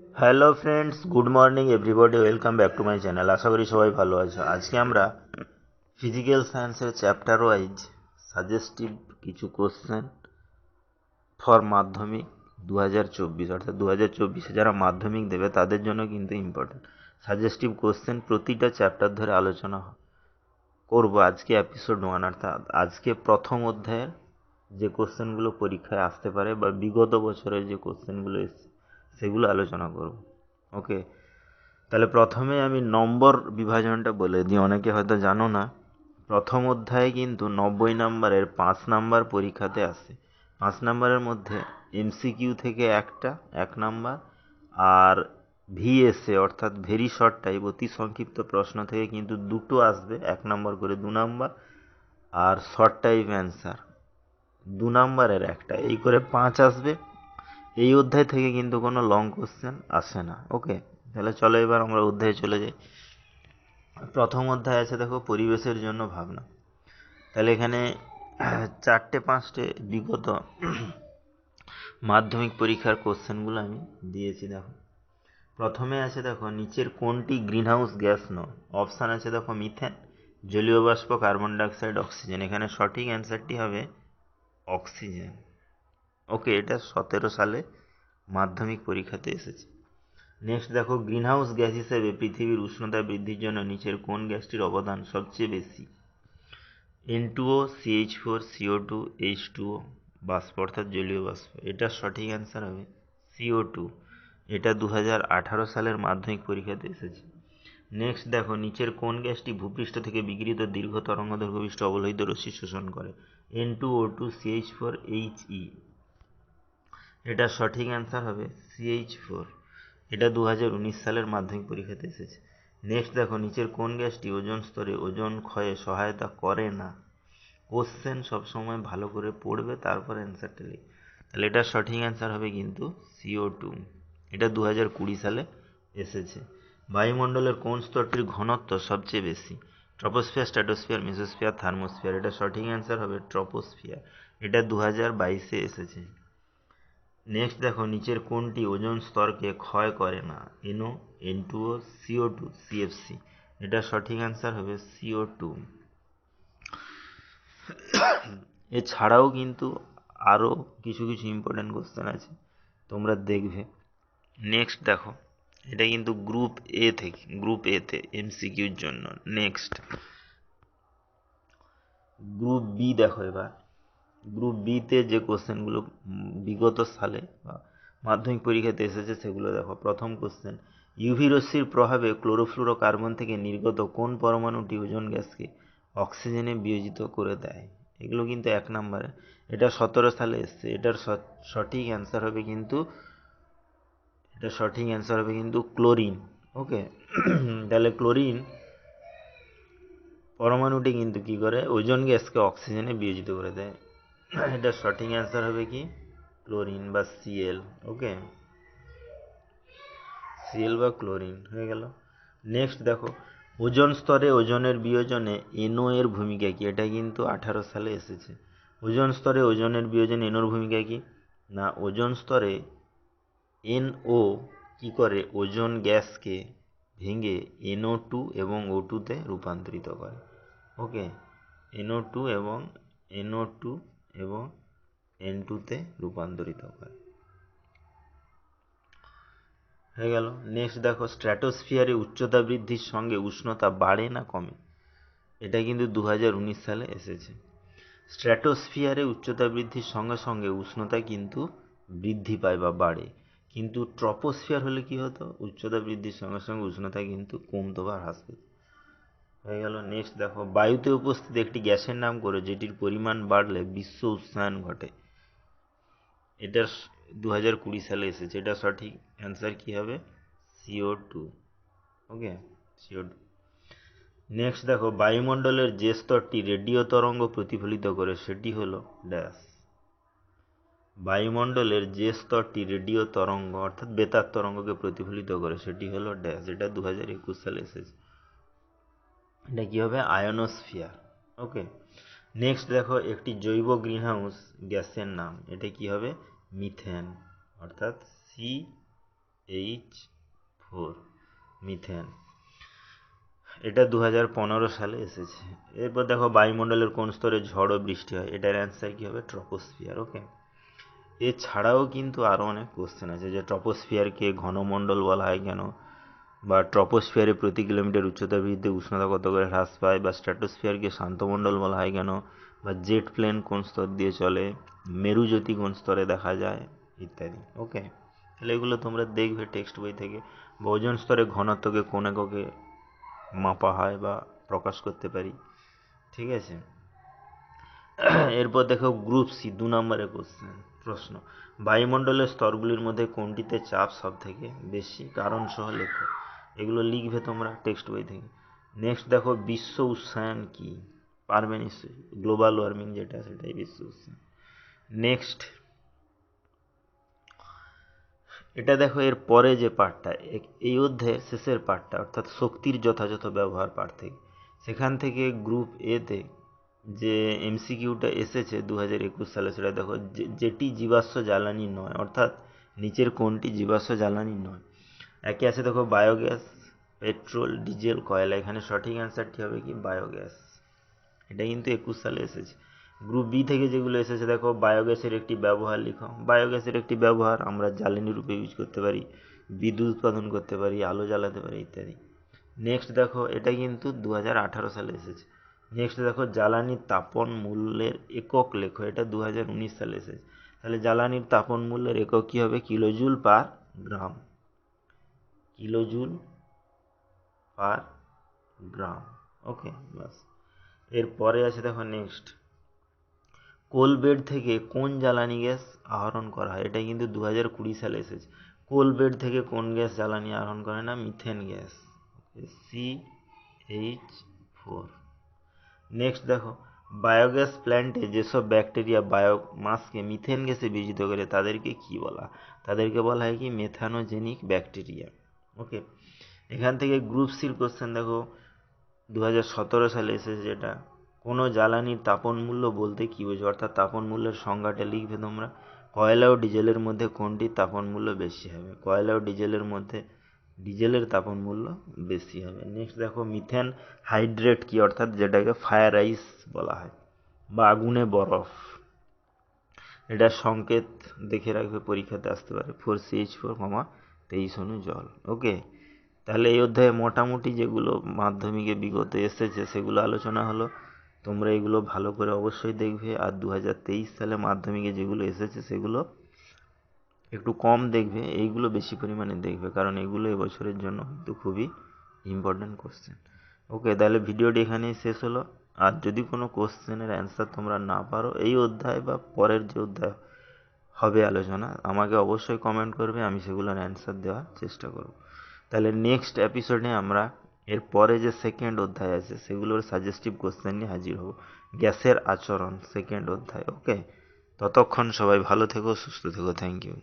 Hello friends good morning everybody welcome back to my channel আশা করি সবাই ভালো আছো। আজকে আমরা ফিজিক্যাল সায়েন্সের চ্যাপ্টার ওয়াইজ সাজেস্টিভ কিছু কোশ্চেন ফর মাধ্যমিক দু হাজার চব্বিশ, অর্থাৎ দু হাজার চব্বিশে যারা মাধ্যমিক দেবে তাদের জন্য কিন্তু ইম্পর্টেন্ট সাজেস্টিভ কোশ্চেন প্রতিটা চ্যাপ্টার ধরে আলোচনা করব আজকে এপিসোড ওয়ান অর্থাৎ আজকে প্রথম অধ্যায়ের যে কোশ্চেনগুলো পরীক্ষায় আসতে পারে বা বিগত বছরের যে কোশ্চেনগুলো এসছে সেগুলো আলোচনা করব। ওকে? তাহলে প্রথমে আমি নম্বর বিভাজনটা বলে দিই। অনেকে হয়তো জানো না, প্রথম অধ্যায়ে কিন্তু নব্বই নাম্বারের পাঁচ নাম্বার পরীক্ষাতে আসে। পাঁচ নাম্বারের মধ্যে এমসিকিউ থেকে একটা, এক নাম্বার, আর ভিএসএ অর্থাৎ ভেরি শর্ট টাইপ অতি সংক্ষিপ্ত প্রশ্ন থেকে কিন্তু দুটো আসবে। এক নম্বর করে দু নাম্বার, আর শর্ট টাইপ অ্যান্সার দু নাম্বারের একটা। এই করে পাঁচ আসবে। এই অধ্যায় থেকে কিন্তু কোনো লং কোশ্চেন আসে না ওকে তাহলে চলো এবার আমরা অধ্যায়ে চলে যাই। প্রথম অধ্যায় আছে, দেখো, পরিবেশের জন্য ভাবনা। তাহলে এখানে চারটে পাঁচটে বিগত মাধ্যমিক পরীক্ষার কোশ্চেনগুলো আমি দিয়েছি, দেখো। প্রথমে আছে, দেখো, নিচের কোনটি গ্রিনহাউস গ্যাস নয়? অপশান আছে, দেখো মিথেন জলীয় বাষ্প কার্বন ডাইঅক্সাইড অক্সিজেন এখানে সঠিক অ্যান্সারটি হবে অক্সিজেন ওকে, এটা সতেরো সালে মাধ্যমিক পরীক্ষাতে এসেছে। নেক্সট দেখো গ্রিনহাউস গ্যাস হিসেবে পৃথিবীর উষ্ণতা বৃদ্ধির জন্য নিচের কোন গ্যাসটির অবদান সবচেয়ে বেশি? N two O CH four CO two H two O বাষ্প অর্থাৎ জলীয় বাষ্প। এটার সঠিক অ্যান্সার হবে সিও টু এটা দু আঠারো সালের মাধ্যমিক পরীক্ষাতে এসেছে। নেক্সট দেখো, নিচের কোন গ্যাসটি ভূপৃষ্ঠ থেকে বিকৃত দীর্ঘ তরঙ্গ দৈর্ঘ্যবিষ্ট অবলোহিত রশ্মি শোষণ করে? N two O two CH four H ই এটা সঠিক অ্যান্সার হবে সিএইচ ফোর এটা দু হাজার উনিশ সালের মাধ্যমিক পরীক্ষাতে এসেছে। নেক্সট দেখো, নিচের কোন গ্যাসটি ওজন স্তরে ওজন ক্ষয়ে সহায়তা করে না? কোশ্চেন সবসময় ভালো করে পড়বে, তারপর অ্যান্সারটা লিখ। তাহলে এটার সঠিক অ্যান্সার হবে কিন্তু সিও টু এটা দু হাজার কুড়ি সালে এসেছে। বায়ুমণ্ডলের কোন স্তরটির ঘনত্ব সবচেয়ে বেশি? ট্রপোস্ফিয়ার স্ট্যাটোস্ফিয়ার মেসোস্ফিয়ার থার্মোস্ফিয়ার এটা সঠিক অ্যান্সার হবে ট্রপোস্ফিয়ার এটা দু হাজার বাইশে এসেছে। নেক্সট দেখো, নিচের কোনটি ওজন স্তরকে ক্ষয় করে না? NO N two two O CO two CFC এটা সঠিক অ্যান্সার হবে সিও টু এছাড়াও কিন্তু আরও কিছু কিছু ইম্পর্টেন্ট কোশ্চেন আছে, তোমরা দেখবে। নেক্সট দেখো, এটা কিন্তু গ্রুপ এ থেকে গ্রুপ এতে এমসিকিউর জন্য। নেক্সট গ্রুপ বি দেখো এবার। গ্রুপ বিতে যে কোশ্চেনগুলো বিগত সালে বা মাধ্যমিক পরীক্ষাতে এসেছে সেগুলো দেখো। প্রথম কোশ্চেন ইউভি রশ্মির প্রভাবে ক্লোরোফ্লুরো কার্বন থেকে নির্গত কোন পরমাণুটি ওজন গ্যাসকে অক্সিজেনে বিয়োজিত করে দেয়? এগুলো কিন্তু এক নম্বরে। এটা সতেরো সালে এসছে। এটার সঠিক অ্যান্সার হবে কিন্তু, এটা সঠিক অ্যান্সার হবে কিন্তু ক্লোরিন। ওকে? তাহলে ক্লোরিন পরমাণুটি কিন্তু কি করে? ওজন গ্যাসকে অক্সিজেনে বিয়োজিত করে দেয়। এটা সঠিক অ্যান্সার হবে কি? ক্লোরিন বা সিএল ওকে সিএল বা ক্লোরিন হয়ে গেল। নেক্সট দেখো, ওজন স্তরে ওজনের বিয়োজনে এনও এর ভূমিকা কি? এটা কিন্তু আঠারো সালে এসেছে। ওজন স্তরে ওজনের বিয়োজনে এনোর ভূমিকা কি? না, ওজন স্তরে এনও কি করে? ওজন গ্যাসকে ভেঙে এনও টু এবং ও টুতে রূপান্তরিত করে ওকে এনও টু এবং এনও টু এবং এন টুতে রূপান্তরিত করে হয়ে গেল। নেক্সট দেখো স্ট্র্যাটোস্ফিয়ারে উচ্চতা বৃদ্ধির সঙ্গে উষ্ণতা বাড়ে না কমে। এটা কিন্তু দু হাজার উনিশ সালে এসেছে। স্ট্র্যাটোস্ফিয়ারে উচ্চতা বৃদ্ধির সঙ্গে সঙ্গে উষ্ণতা কিন্তু বৃদ্ধি পায় বা বাড়ে। কিন্তু ট্রপোস্ফিয়ার হলে কি হতো? উচ্চতা বৃদ্ধির সঙ্গে সঙ্গে উষ্ণতা কিন্তু কমতো বা হ্রাস পেত। হয়ে গেল। নেক্সট দেখো, বায়ুতে উপস্থিত একটি গ্যাসের নাম করে, যেটির পরিমাণ বাড়লে বিশ্ব উষ্ণায়ন ঘটে। এটা দু হাজার কুড়ি সালে এসেছে। এটা সঠিক অ্যান্সার কী হবে? CO two okay CO two next দেখো, বায়ুমণ্ডলের যে স্তরটি রেডিও তরঙ্গ প্রতিফলিত করে, সেটি হলো ড্যাশ বায়ুমণ্ডলের যে স্তরটি রেডিও তরঙ্গ, অর্থাৎ বেতার তরঙ্গকে প্রতিফলিত করে, সেটি হলো ড্যাশ এটা দু হাজার একুশ সালে এসেছে। এটা কী হবে? আয়নোস্ফিয়ার ওকে নেক্সট দেখো, একটি জৈব গ্রিনহাউস গ্যাসের নাম। এটা কি হবে? মিথেন অর্থাৎ সি এইচ ফোর মিথেন এটা দু পনেরো সালে এসেছে। এরপর দেখো, বায়ুমণ্ডলের কোন স্তরে ঝড় ও বৃষ্টি হয়? এটার অ্যান্সার কী হবে? ট্রপোস্ফিয়ার ওকে এছাড়াও কিন্তু আরও অনেক কোশ্চেন আছে যে ট্রপোস্ফিয়ারকে ঘনমণ্ডল বলা হয় কেন? বা ট্রপোস্ফিয়ারে প্রতি কিলোমিটার উচ্চতা বৃদ্ধিতে উষ্ণতা কত করে হ্রাস পায় বা স্ট্র্যাটোস্ফিয়ারকে শান্তমণ্ডল বলা হয় কেন বা জেট প্লেন কোন স্তর দিয়ে চলে, মেরুজ্যোতি কোন স্তরে দেখা যায়, ইত্যাদি। ওকে তাহলে এগুলো তোমরা দেখবে টেক্সট বই থেকে। বা ওজন স্তরে ঘনত্বকে কোন এককে মাপা হয় বা প্রকাশ করতে পারি। ঠিক আছে? এরপর দেখো গ্রুপ সি দু নম্বরের কোশ্চেন প্রশ্ন। বায়ুমণ্ডলের স্তরগুলির মধ্যে কোনটিতে চাপ সব থেকে বেশি? কারণ সহ লেখো। এগুলো লিখবে তোমরা টেক্সট বই থেকে। নেক্সট দেখো বিশ্ব উষ্ণায়ন কি? পারবে নিশ্চয়ই। গ্লোবাল ওয়ার্মিং যেটা সেটাই বিশ্ব উষ্ণায়ন। নেক্সট এটা দেখো এর পরে যে পার্টটা এই অধ্যায়ের শেষের পার্টটা অর্থাৎ শক্তির যথাযথ ব্যবহার পার্ট থেকে। সেখান থেকে গ্রুপ এতে যে এমসিকিউটা এসেছে দু হাজার একুশ সালে, সেটা দেখো যেটি জীবাশ্ম জ্বালানি নয়, অর্থাৎ নিচের কোনটি জীবাশ্ম জ্বালানি নয় একে আছে দেখো বায়োগ্যাস পেট্রোল ডিজেল কয়লা, এখানে সঠিক অ্যান্সারটি হবে কি? বায়োগ্যাস এটা কিন্তু একুশ সালে এসেছে। গ্রুপ বি থেকে যেগুলো এসেছে, দেখো বায়োগ্যাসের একটি ব্যবহার লিখো। বায়োগ্যাসের একটি ব্যবহার আমরা জ্বালানি রূপে ইউজ করতে পারি, বিদ্যুৎ উৎপাদন করতে পারি, আলো জ্বালাতে পারি ইত্যাদি। নেক্সট দেখো, এটা কিন্তু দু হাজার আঠারো সালে এসেছে। নেক্সট দেখো জ্বালানির তাপন মূল্যের একক লেখো, এটা দু হাজার উনিশ সালে এসেছে। তাহলে জ্বালানির তাপন মূল্যের একক কী হবে? কিলোজুল পার গ্রাম কিলোজুল পার গ্রাম। ওকে বাস এরপরে আছে দেখো নেক্সট কোল বেড থেকে কোন জ্বালানি গ্যাস আহরণ করা হয়? এটা কিন্তু দু হাজার কুড়ি সালে এসেছে। কোল বেড থেকে কোন গ্যাস জ্বালানি আহরণ করে না? Methane gas. C H four next দেখো বায়োগ্যাস প্ল্যান্টে যেসব ব্যাকটেরিয়া বায়োমাসকে মিথেন গ্যাসে বিজিত করে, তাদেরকে কি বলা তাদেরকে বলা হয় কি? Methanogenic bacteria okay? এখান থেকে গ্রুপ সির কোশ্চেন দেখো। দু হাজার সতেরো সালে এসেছে যেটা কোনো জ্বালানির তাপন মূল্য বলতে কী বোঝো? অর্থাৎ তাপন মূল্যের সংজ্ঞাটা লিখবে তোমরা। কয়লা ও ডিজেলের মধ্যে কোনটি তাপন মূল্য বেশি হবে? কয়লা ও ডিজেলের মধ্যে ডিজেলের তাপন মূল্য বেশি হবে। নেক্সট দেখো মিথেন হাইড্রেট কি? অর্থাৎ যেটাকে ফায়ার আইস বলা হয় বা আগুনে বরফ। এটা সংকেত দেখে রাখবে পরীক্ষাতে আসতে পারে। ফোর সিএইচ ফোর কমা তেইশ অনু জল। ওকে তাহলে এই অধ্যায়ে মোটামুটি যেগুলো মাধ্যমিকে বিগত এসেছে সেগুলো আলোচনা হলো। তোমরা এগুলো ভালো করে অবশ্যই দেখবে। আর দু হাজার তেইশ সালে মাধ্যমিকে যেগুলো এসেছে সেগুলো একটু কম দেখবে। এইগুলো বেশি পরিমাণে দেখবে, কারণ এগুলো এবছরের জন্য কিন্তু খুবই ইম্পর্ট্যান্ট কোশ্চেন ওকে তাহলে ভিডিওটি এখানেই শেষ হলো। আর যদি কোনো কোশ্চেনের অ্যান্সার তোমরা না পারো, এই অধ্যায় বা পরের যে অধ্যায় হবে আলোচনা। আমাকে অবশ্যই কমেন্ট করবে, আমি সেগুলোর অ্যান্সার দেওয়ার চেষ্টা করব। তাহলে নেক্সট এপিসোডে আমরা এর পরে যে সেকেন্ড অধ্যায় আছে, সেগুলোর সাজেস্টিভ কোশ্চেন নিয়ে হাজির হব। গ্যাসের আচরণ সেকেন্ড অধ্যায় ওকে ততক্ষণ সবাই ভালো থেকো, সুস্থ থেকো থ্যাংক ইউ